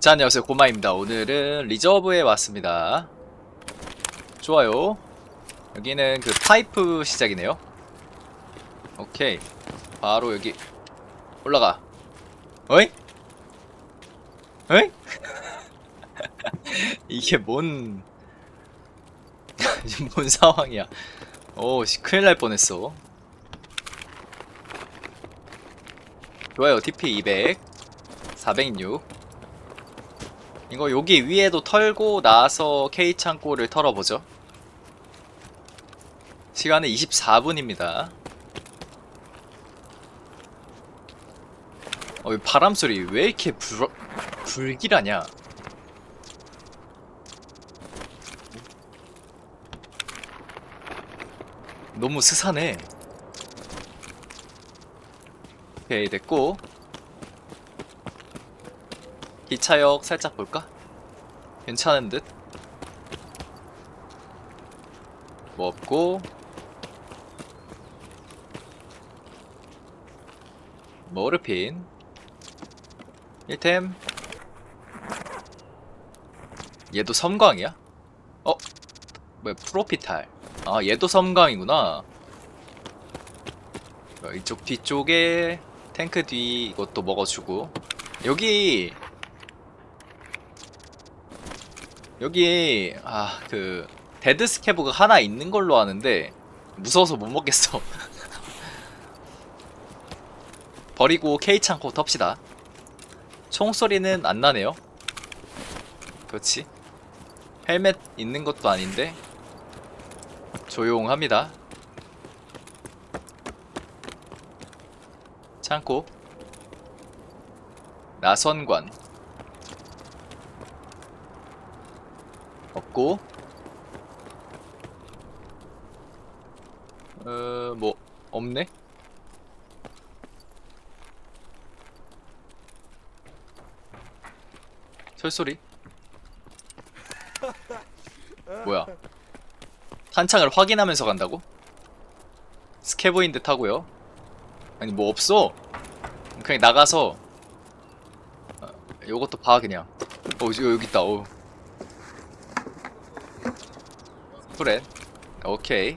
자 안녕하세요. 고마입니다. 오늘은 리저브에 왔습니다. 좋아요. 여기는 그 파이프 시작이네요. 오케이. 바로 여기 올라가. 어이? 어이? 이게 뭔... 뭔 상황이야. 오 씨, 큰일 날 뻔했어. 좋아요. TP 200 406 이거 여기 위에도 털고 나서 K 창고를 털어보죠. 시간은 24분입니다. 어, 이 바람 소리 왜 이렇게 불, 불길하냐? 너무 스산해. 오케이, 됐고. 기차역 살짝 볼까? 괜찮은 듯? 뭐 없고 모르핀 1템 얘도 섬광이야? 어? 뭐야 프로피탈 아 얘도 섬광이구나 어, 이쪽 뒤쪽에 탱크 뒤 이것도 먹어주고 여기 여기 아 그 데드 스캐브가 하나 있는 걸로 아는데 무서워서 못 먹겠어. 버리고 K 창고 텁시다. 총소리는 안 나네요. 그렇지. 헬멧 있는 것도 아닌데 조용합니다. 창고 나선관 없고 어, 뭐 없네? 설소리? 뭐야? 탄창을 확인하면서 간다고? 스캐브인 듯 하고요. 아니 뭐 없어. 그냥 나가서 어, 요것도 봐 그냥. 어 여기 있다. 어. 프렛 오케이.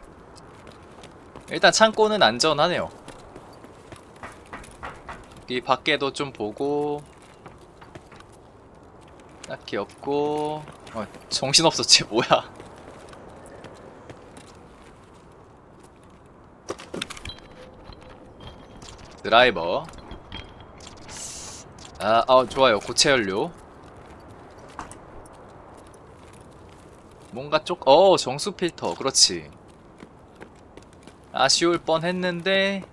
일단 창고는 안전하네요. 이 밖에도 좀 보고 딱히 없고 어, 정신없어 쟤 뭐야. 드라이버. 아, 아 좋아요. 고체 연료 뭔가 쪽, 어, 정수 필터. 그렇지. 아쉬울 뻔 했는데,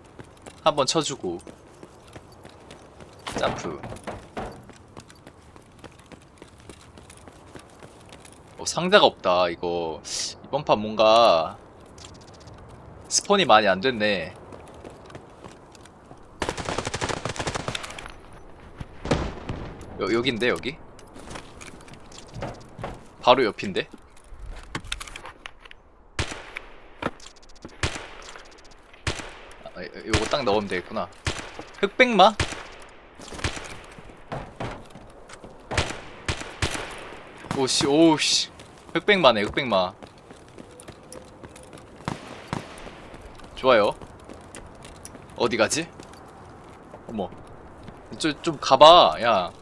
한번 쳐주고. 점프. 어, 상자가 없다, 이거. 이번 판 뭔가, 스폰이 많이 안 됐네. 여, 여긴데, 여기? 바로 옆인데? 아, 요- 요거 딱 넣으면 되겠구나. 흑백마? 오씨, 오씨. 흑백마네, 흑백마. 좋아요. 어디 가지? 어머. 저, 좀 가봐, 야.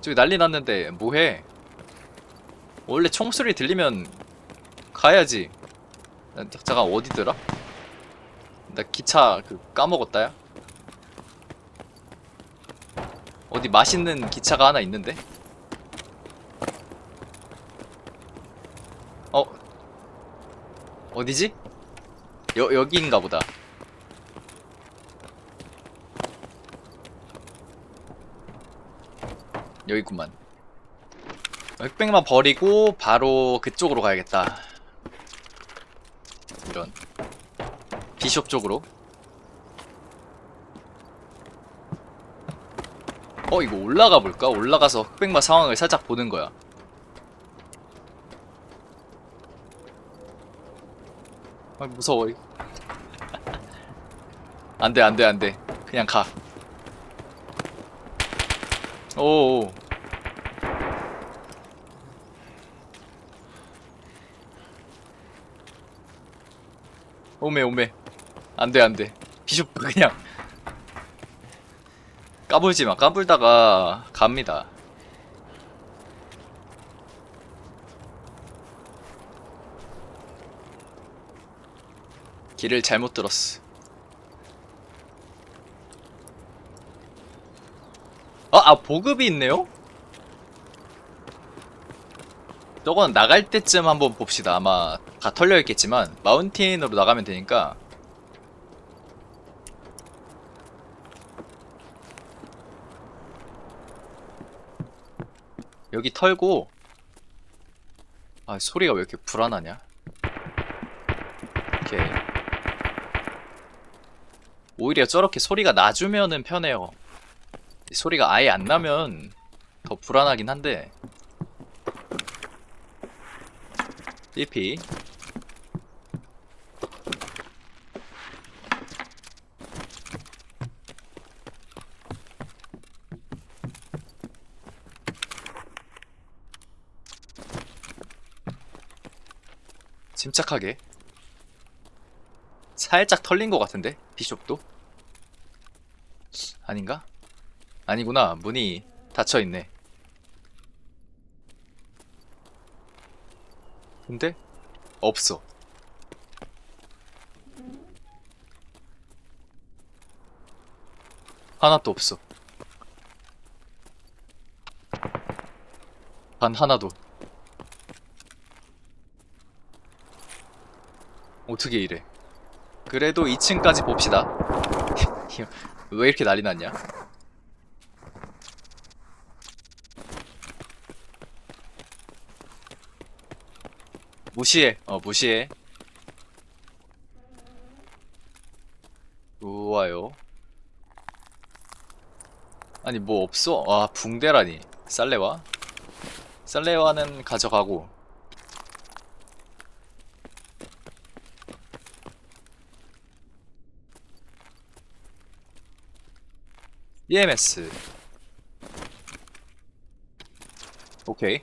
저기 난리 났는데, 뭐해? 원래 총소리 들리면 가야지. 나- 잠깐, 어디더라? 나 기차 그 까먹었다야. 어디 맛있는 기차가 하나 있는데? 어? 어디지? 여, 여기인가 보다. 여기구만. 흑백만 버리고 바로 그쪽으로 가야겠다. B숍 쪽으로. 어 이거 올라가 볼까? 올라가서 흑백마 상황을 살짝 보는 거야. 아 무서워. 안돼 안돼 안돼. 그냥 가. 오오. 오메 오메. 안돼 안돼. 비숍 그냥. 까불지마. 까불다가 갑니다. 길을 잘못 들었어. 아, 아 보급이 있네요? 저건 나갈 때쯤 한번 봅시다. 아마 다 털려 있겠지만 마운틴으로 나가면 되니까 여기 털고 아 소리가 왜 이렇게 불안하냐? 오케이 오히려 저렇게 소리가 나주면은 편해요. 소리가 아예 안 나면 더 불안하긴 한데 CP 침착하게. 살짝 털린 것 같은데? 비숍도? 아닌가? 아니구나. 문이 닫혀있네. 근데 없어. 하나도 없어. 단 하나도 어떻게 이래 그래도 2층까지 봅시다 왜 이렇게 난리 났냐 무시해. 어, 무시해. 우와요. 아니, 뭐 없어? 아, 붕대라니. 쌀레와? 쌀레와는 가져가고. EMS. 오케이.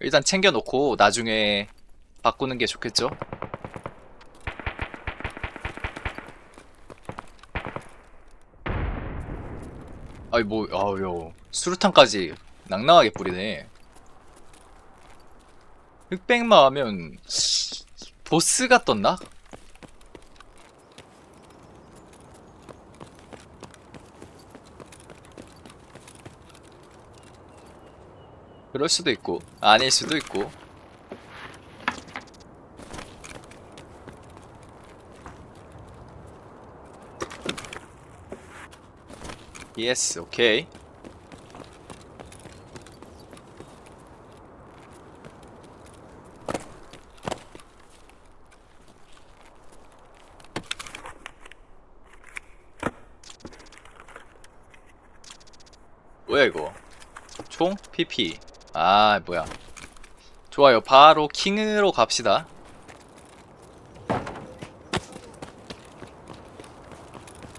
일단 챙겨놓고 나중에 바꾸는 게 좋겠죠? 아이 뭐, 아유, 수류탄까지 낭낭하게 뿌리네. 흑백마 하면 보스가 떴나? 그럴 수도 있고 아닐 수도 있고. 예스 오케이 뭐야 이거? 총? PP 아 뭐야 좋아요 바로 킹으로 갑시다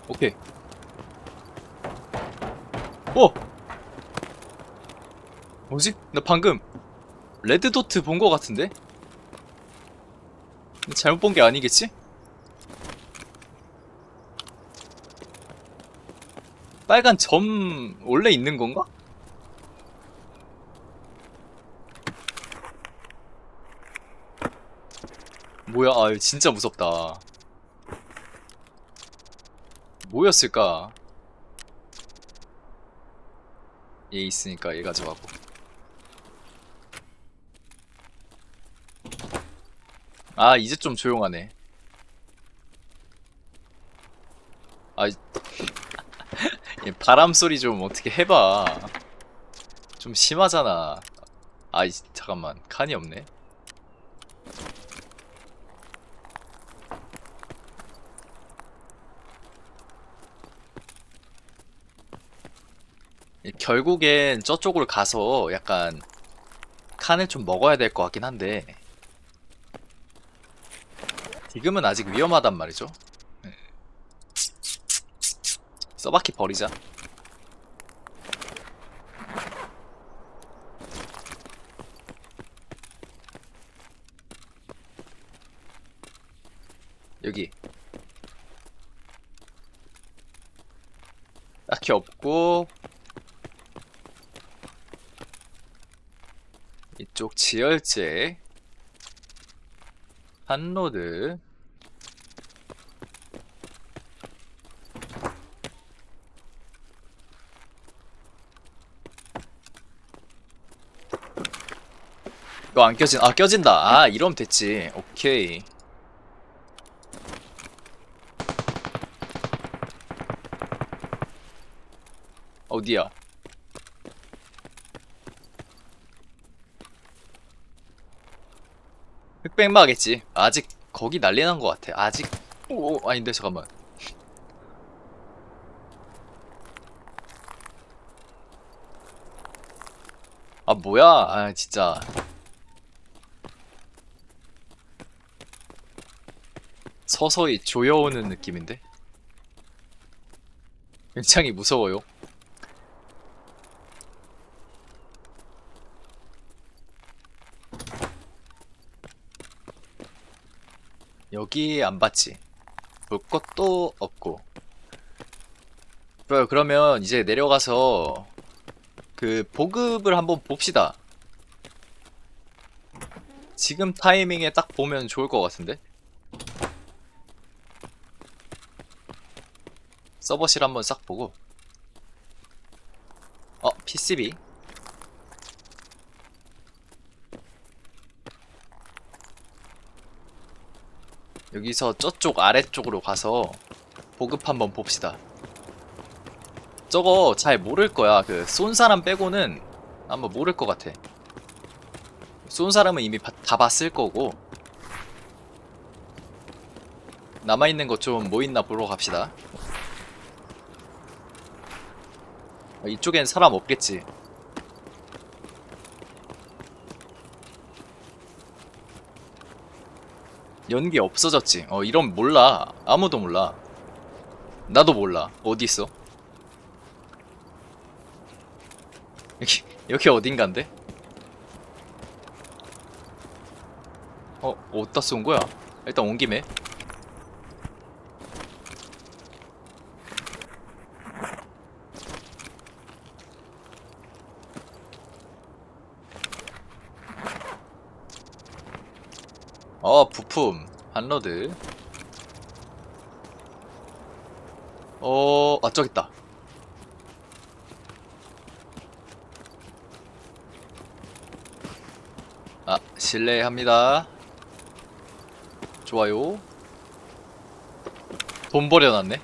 오케이 오 뭐지? 나 방금 레드도트 본 거 같은데? 잘못 본 게 아니겠지? 빨간 점 원래 있는 건가? 뭐야, 아, 진짜 무섭다. 뭐였을까? 얘 있으니까 얘 가져가고. 아, 이제 좀 조용하네. 아, 바람 소리 좀 어떻게 해봐. 좀 심하잖아. 아, 이- 잠깐만. 칸이 없네. 결국엔 저쪽으로 가서 약간 칸을 좀 먹어야 될 것 같긴 한데 지금은 아직 위험하단 말이죠. 네. 써바퀴 버리자. 여기 딱히 없고 이쪽 지열제 한로드 이거 안 껴진 아 껴진다. 아 이러면 됐지. 오케이. 어디야 흑백마겠지. 아직 거기 난리 난 것 같아. 아직. 오 아닌데 잠깐만. 아 뭐야? 아 진짜. 서서히 조여오는 느낌인데? 굉장히 무서워요 여기 안 봤지? 볼 것도 없고. 그러면 이제 내려가서 그 보급을 한번 봅시다. 지금 타이밍에 딱 보면 좋을 것 같은데? 서버실 한번 싹 보고. 어 PCB 여기서 저쪽 아래쪽으로 가서 보급 한번 봅시다. 저거 잘 모를 거야. 그 쏜 사람 빼고는 아마 모를 것 같아. 쏜 사람은 이미 바- 다 봤을 거고. 남아있는 거좀뭐 있나 보러 갑시다. 어, 이쪽엔 사람 없겠지. 연기 없어졌지. 어, 이런 몰라. 아무도 몰라. 나도 몰라. 어디 있어? 여기, 여기 어딘간데? 어, 어디다 쏜 거야? 일단 온 김에. 어, 부품. 한로드. 어, 아, 저기 있다. 아, 실례합니다. 좋아요. 돈 버려놨네.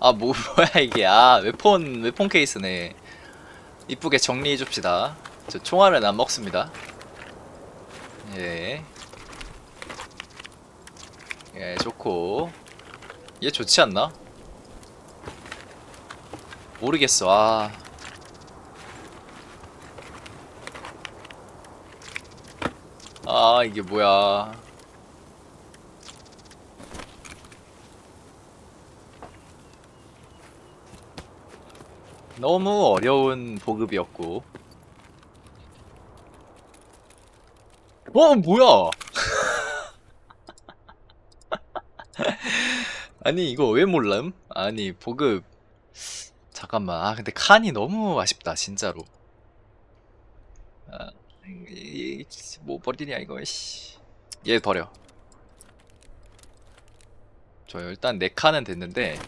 아, 뭐, 뭐야, 이게. 아, 웨폰, 웨폰 케이스네. 이쁘게 정리해 줍시다. 저 총알은 안 먹습니다. 예. 예, 좋고. 얘 좋지 않나? 모르겠어, 아. 아, 이게 뭐야. 너무 어려운 보급이었고. 어, 뭐야! 아니 이거 왜 몰람? 아니 보급. 잠깐만. 아 근데 칸이 너무 아쉽다 진짜로. 아, 이- 이- 뭐 버리냐 이거 씨. 얘 버려. 저 일단 네 칸은 됐는데.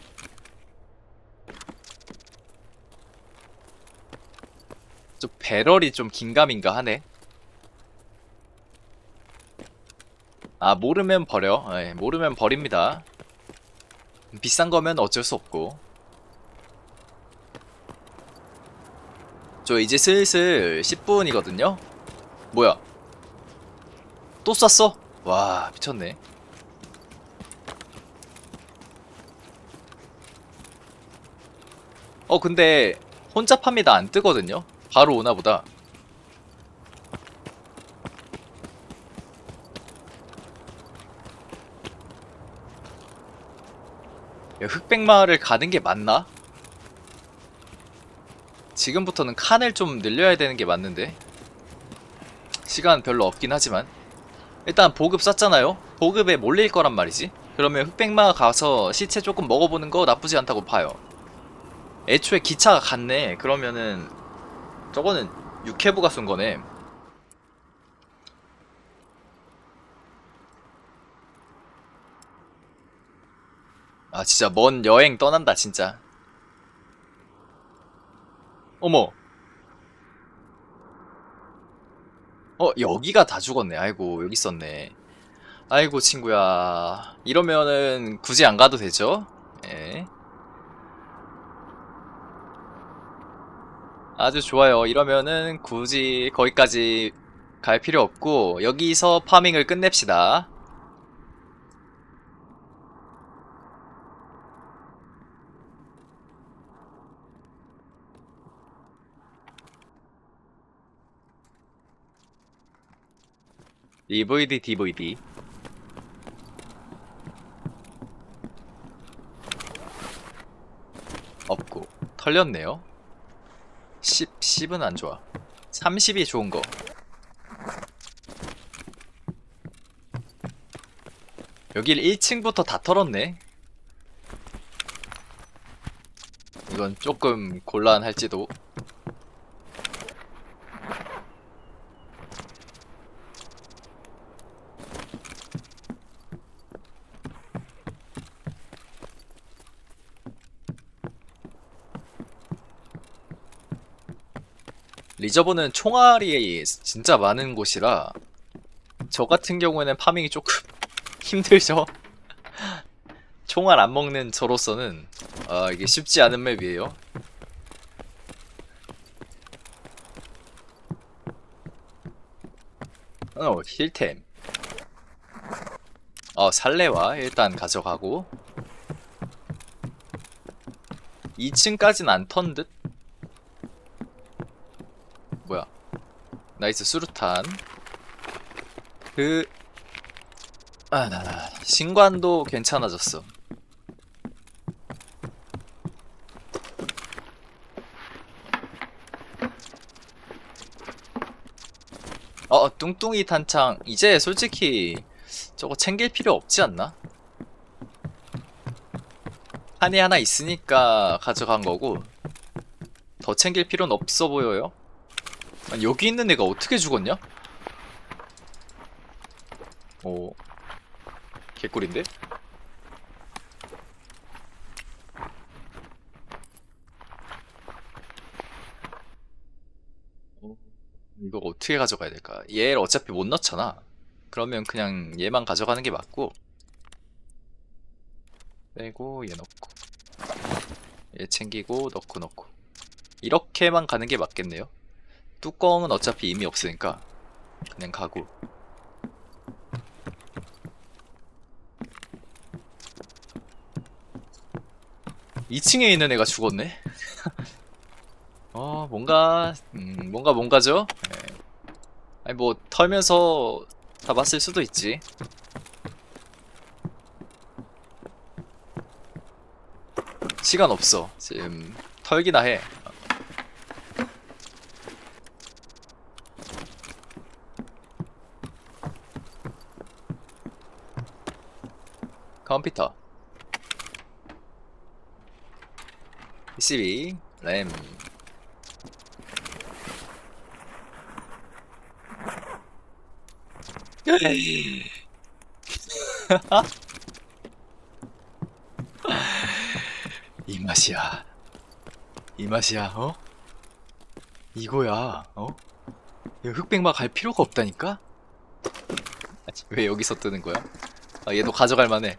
좀 배럴이 좀 긴가민가 하네. 아 모르면 버려. 예, 모르면 버립니다 비싼 거면 어쩔 수 없고. 저 이제 슬슬 10분이거든요? 뭐야? 또 쐈어? 와, 미쳤네. 어, 근데 혼자 팝니다 안 뜨거든요? 바로 오나 보다. 흑백마을을 가는 게 맞나? 지금부터는 칸을 좀 늘려야 되는 게 맞는데 시간 별로 없긴 하지만 일단 보급 쐈잖아요 보급에 몰릴 거란 말이지 그러면 흑백마 가서 시체 조금 먹어보는 거 나쁘지 않다고 봐요. 애초에 기차가 갔네. 그러면은 저거는 육해부가 쏜 거네. 아 진짜 먼 여행 떠난다 진짜. 어머. 어 여기가 다 죽었네. 아이고 여기 있었네. 아이고 친구야. 이러면은 굳이 안 가도 되죠? 예. 아주 좋아요. 이러면은 굳이 거기까지 갈 필요 없고 여기서 파밍을 끝냅시다. DVD, DVD. 없고 털렸네요. 10, 10은 안 좋아. 30이 좋은 거. 여길 1층부터 다 털었네. 이건 조금 곤란할지도. 리저버는 총알이 진짜 많은 곳이라 저 같은 경우에는 파밍이 조금 힘들죠. 총알 안 먹는 저로서는 아 이게 쉽지 않은 맵이에요. 어 힐템. 어 살레와 일단 가져가고 2층까진 안 턴 듯. 뭐야? 나이스 수류탄. 그 아, 신관도 괜찮아졌어. 어, 뚱뚱이 탄창. 이제 솔직히 저거 챙길 필요 없지 않나? 판이 하나 있으니까 가져간 거고 더 챙길 필요는 없어 보여요. 아니, 여기 있는 애가 어떻게 죽었냐? 오, 개꿀인데? 어, 이거 어떻게 가져가야 될까? 얘를 어차피 못 넣잖아. 그러면 그냥 얘만 가져가는 게 맞고 빼고 얘 넣고 얘 챙기고 넣고 넣고 이렇게만 가는 게 맞겠네요. 뚜껑은 어차피 이미 없으니까 그냥 가고 2층에 있는 애가 죽었네. 어, 뭔가, 음, 뭔가 뭔가죠? 예. 아니, 뭐, 털면서 잡았을 수도 있지. 시간 없어. 지금, 털기나 해. 컴퓨터. PCB, 램. 이 맛이야. 이 맛이야, 어? 이거야, 어? 흑백막 갈 필요가 없다니까? 아니, 왜 여기서 뜨는 거야? 아, 얘도 가져갈 만해.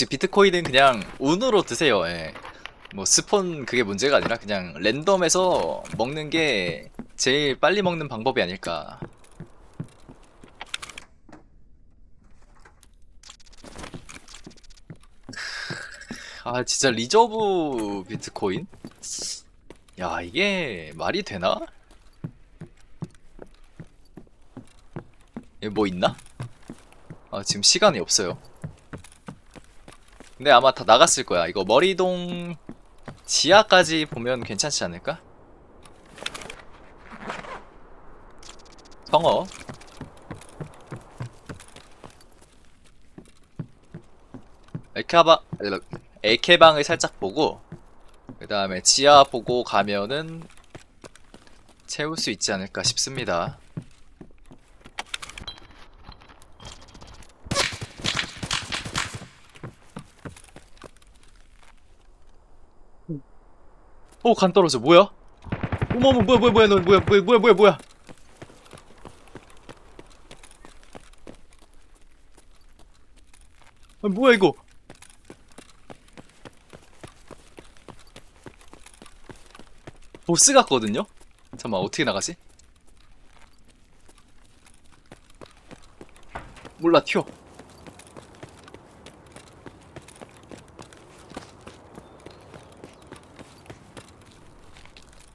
역시 비트코인은 그냥 운으로 드세요. 예. 뭐 스폰 그게 문제가 아니라 그냥 랜덤에서 먹는 게 제일 빨리 먹는 방법이 아닐까. 아 진짜 리저브 비트코인? 야 이게 말이 되나? 얘뭐 있나? 아 지금 시간이 없어요. 근데 아마 다 나갔을 거야. 이거 머리동 지하까지 보면 괜찮지 않을까? 성어. 에케방, 에케방을 살짝 보고, 그 다음에 지하 보고 가면은 채울 수 있지 않을까 싶습니다. 오, 간 떨어져. 뭐야? 어머머, 뭐야, 뭐야, 뭐야, 너 뭐야, 뭐야, 뭐야, 뭐야, 뭐야. 아, 뭐야, 이거? 보스 같거든요? 잠깐만, 어떻게 나가지? 몰라, 튀어.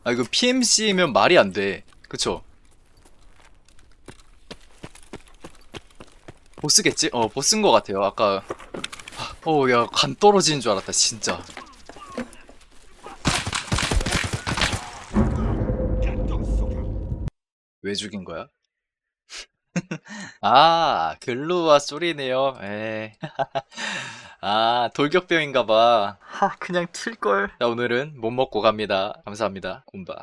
아, 이거 PMC면 말이 안 돼. 그쵸? 보스겠지? 어, 보스인 것 같아요. 아까. 어, 야, 간 떨어지는 줄 알았다, 진짜. 왜 죽인 거야? 아, 글루와 쏘리네요. 에. 아, 돌격병인가봐. 하, 그냥 틀걸. 자, 오늘은 못 먹고 갑니다. 감사합니다. 곰바.